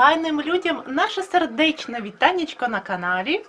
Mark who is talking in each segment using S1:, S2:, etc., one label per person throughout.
S1: файним людям наше сердечне вітанечко на каналі.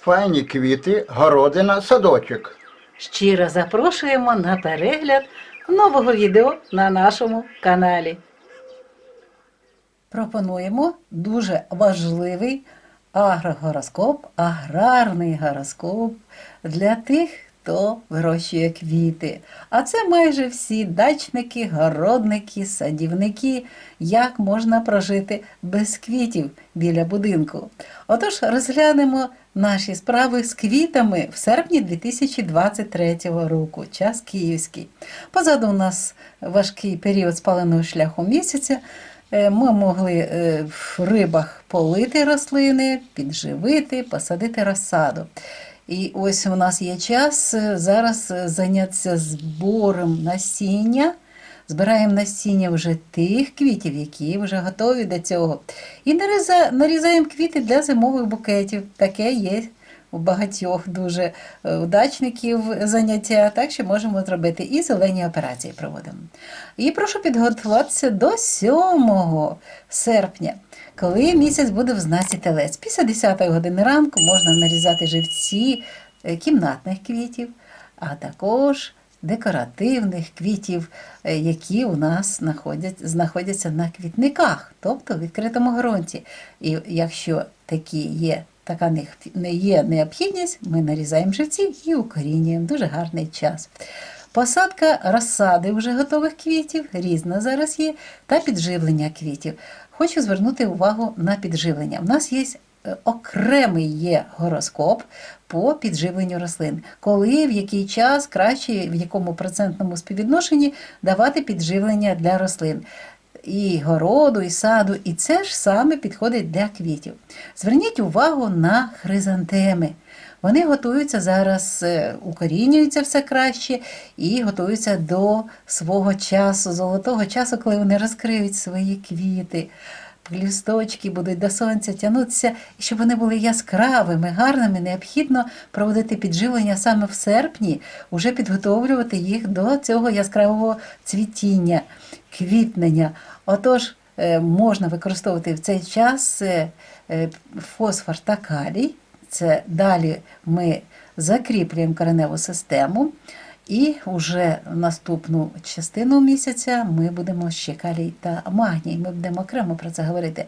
S2: Файні квіти, городина, садочок.
S3: Щиро запрошуємо на перегляд нового відео на нашому каналі. Пропонуємо дуже важливий агрогороскоп, аграрний гороскоп для тих, хто вирощує квіти. А це майже всі дачники, городники, садівники, як можна прожити без квітів біля будинку. Отож, розглянемо наші справи з квітами в серпні 2023 року, час київський. Позаду у нас важкий період спаленого шляху місяця. Е, Ми могли е, в рибах полити рослини, підживити, посадити розсаду. І ось у нас є час е, зараз е, зайнятися збором насіння. Збираємо насіння вже тих квітів, які вже готові до цього. І нарізаємо квіти для зимових букетів. Таке є у багатьох дуже е, удачників заняття, так що можемо зробити і зелені операції проводимо. І прошу підготуватися до 7 серпня, коли місяць буде в знаці телець. Після 10 години ранку можна нарізати живці е, кімнатних квітів, а також декоративних квітів, е, які у нас знаходять, знаходяться на квітниках, тобто в відкритому ґрунті. І якщо такі є, така не є необхідність, ми нарізаємо живці і укорінюємо. Дуже гарний час. Посадка розсади вже готових квітів, різна зараз є, та підживлення квітів. Хочу звернути увагу на підживлення. У нас є е, окремий є гороскоп по підживленню рослин. Коли, в який час краще, в якому процентному співвідношенні давати підживлення для рослин. І городу, і саду, і це ж саме підходить для квітів. Зверніть увагу на хризантеми. Вони готуються зараз, е, укорінюються все краще і готуються до свого часу, золотого часу, коли вони розкриють свої квіти. Лісточки будуть до сонця тягнутися, і щоб вони були яскравими, гарними, необхідно проводити підживлення саме в серпні, уже підготовлювати їх до цього яскравого цвітіння, квітнення. Отож, е, можна використовувати в цей час е, фосфор та калій. Це далі ми закріплюємо кореневу систему. І вже наступну частину місяця ми будемо ще калій та магній. Ми будемо окремо про це говорити.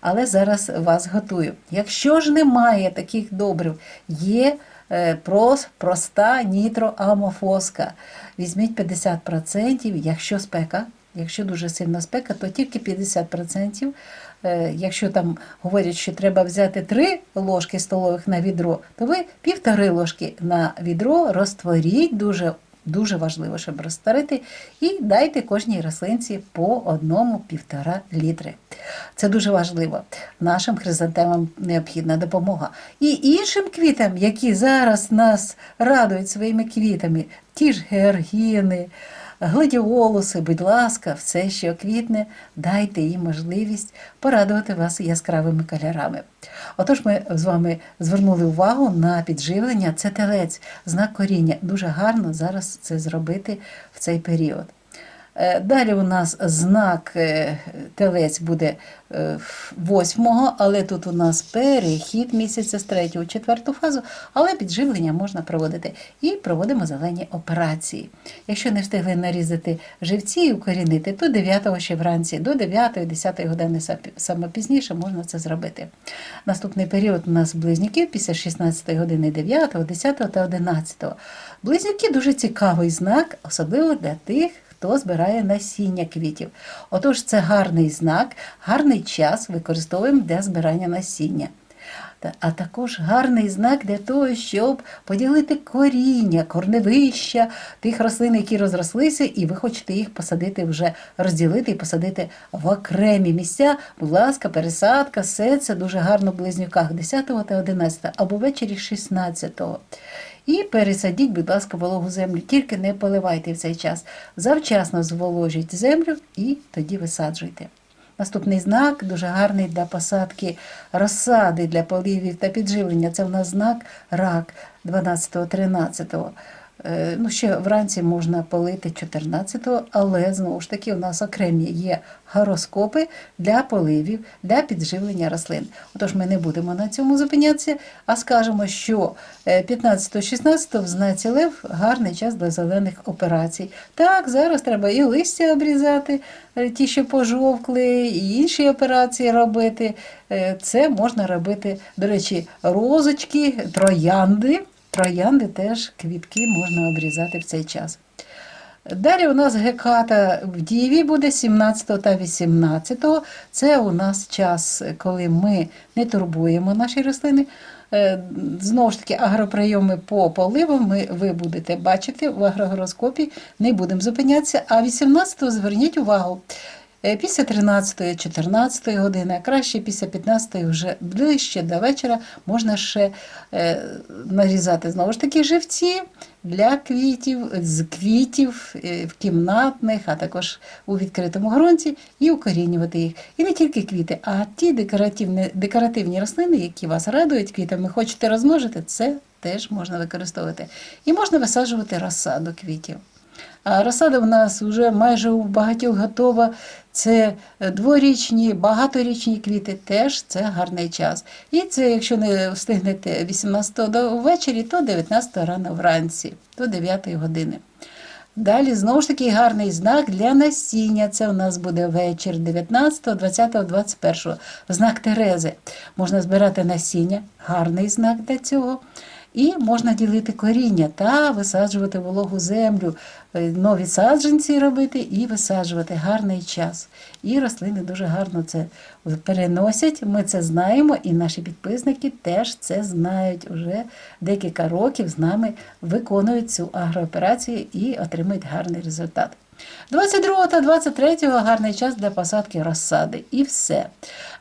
S3: Але зараз вас готую. Якщо ж немає таких добрив, є е, прос, проста нітроамофоска. Візьміть 50%, якщо спека. Якщо дуже сильна спека, то тільки 50%. Е, Якщо там говорять, що треба взяти 3 ложки столових на відро, то ви півтори ложки на відро розтворіть дуже. Дуже важливо, щоб розтворити, і дайте кожній рослинці по одному-півтора літри. Це дуже важливо. Нашим хризантемам необхідна допомога. І іншим квітам, які зараз нас радують своїми квітами, ті ж георгіни, гладіолуси, будь ласка, все, що квітне, дайте їм можливість порадувати вас яскравими кольорами. Отож, ми з вами звернули увагу на підживлення. Це телець, знак коріння. Дуже гарно зараз це зробити в цей період. Е, Далі у нас знак е, телець буде е, восьмого, але тут у нас перехід місяця з третього в четверту фазу, але підживлення можна проводити. І проводимо зелені операції. Якщо не встигли нарізати живці і укорінити, то 9 ще вранці, до 9-10 години саме пізніше можна це зробити. Наступний період у нас близнюків після 16 години 9, 10 та 11. Близнюки дуже цікавий знак, особливо для тих, хто збирає насіння квітів. Отож, це гарний знак, гарний час використовуємо для збирання насіння. А також гарний знак для того, щоб поділити коріння, корневища тих рослин, які розрослися, і ви хочете їх посадити вже розділити і посадити в окремі місця. Будь ласка, пересадка, все це дуже гарно в близнюках 10 та 11 або ввечері 16. І пересадіть, будь ласка, вологу землю. Тільки не поливайте в цей час. Завчасно зволожіть землю і тоді висаджуйте. Наступний знак дуже гарний для посадки розсади для поливів та підживлення. Це в нас знак рак 12-13. Е, Ну, ще вранці можна полити 14-го, але знову ж таки у нас окремі є гороскопи для поливів, для підживлення рослин. Отож, ми не будемо на цьому зупинятися, а скажемо, що 15-16 в знаці Лев гарний час для зелених операцій. Так, зараз треба і листя обрізати, е, ті, що пожовкли, і інші операції робити. Е, Це можна робити, до речі, розочки, троянди. Троянди теж квітки можна обрізати в цей час. Далі у нас геката в Діві буде 17 та 18. Це у нас час, коли ми не турбуємо наші рослини. Е, Знову ж таки, агроприйоми по поливам ми, ви будете бачити в агрогороскопі, не будемо зупинятися. А 18-го зверніть увагу. Е, Після 13-14 години, а краще після 15 вже ближче до вечора можна ще е, нарізати знову ж таки живці для квітів, з квітів е, в кімнатних, а також у відкритому ґрунті, і укорінювати їх. І не тільки квіти, а ті декоративні, декоративні рослини, які вас радують квітами, хочете розмножити, це теж можна використовувати. І можна висаджувати розсаду квітів. А розсада в нас вже майже у багатьох готова. Це дворічні, багаторічні квіти, теж це гарний час. І це, якщо не встигнете 18 до ввечері, то 19 рано вранці, до 9 години. Далі знову ж таки гарний знак для насіння. Це у нас буде вечір 19, 20, 21. Знак Терези. Можна збирати насіння, гарний знак для цього. І можна ділити коріння та висаджувати вологу землю, е, нові саджанці робити і висаджувати гарний час. І рослини дуже гарно це переносять. Ми це знаємо, і наші підписники теж це знають. Уже декілька років з нами виконують цю агрооперацію і отримують гарний результат. 22 та 23 гарний час для посадки розсади. І все.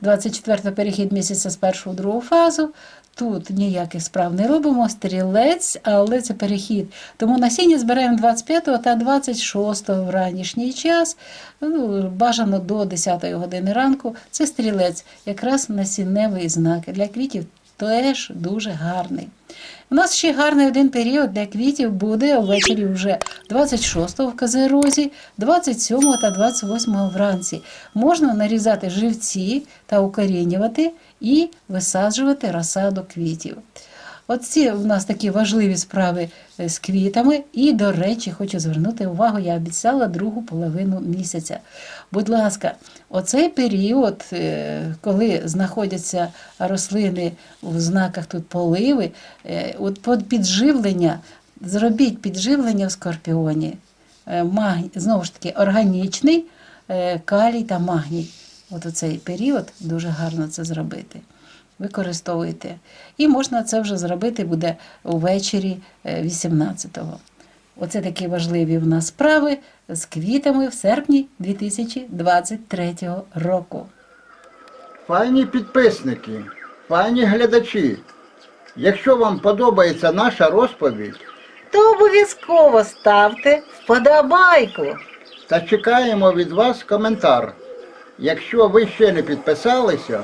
S3: 24 перехід місяця з першого в другу фазу. Тут ніяких справ не робимо, стрілець, але це перехід. Тому насіння збираємо 25 та 26 в ранішній час, ну, бажано до 10 години ранку. Це стрілець, якраз насінневий знак. Для квітів теж дуже гарний. У нас ще гарний один період для квітів буде ввечері вже 26-го в Казерозі, 27 та 28 вранці. Можна нарізати живці та укорінювати і висаджувати розсаду квітів. Оці у нас такі важливі справи е, з квітами. І, до речі, хочу звернути увагу, я обіцяла другу половину місяця. Будь ласка, оцей період, е, коли знаходяться рослини в знаках тут поливи, е, от підживлення, зробіть підживлення в скорпіоні. Знову ж таки, органічний калій та магній. От у цей період дуже гарно це зробити. Використовуйте. І можна це вже зробити буде увечері е, 18-го. Оце такі важливі в нас справи з квітами в серпні 2023 року.
S2: Файні підписники, файні глядачі. Якщо вам подобається наша розповідь,
S1: То обов'язково ставте вподобайку.
S2: та чекаємо від вас коментар. Якщо ви ще не підписалися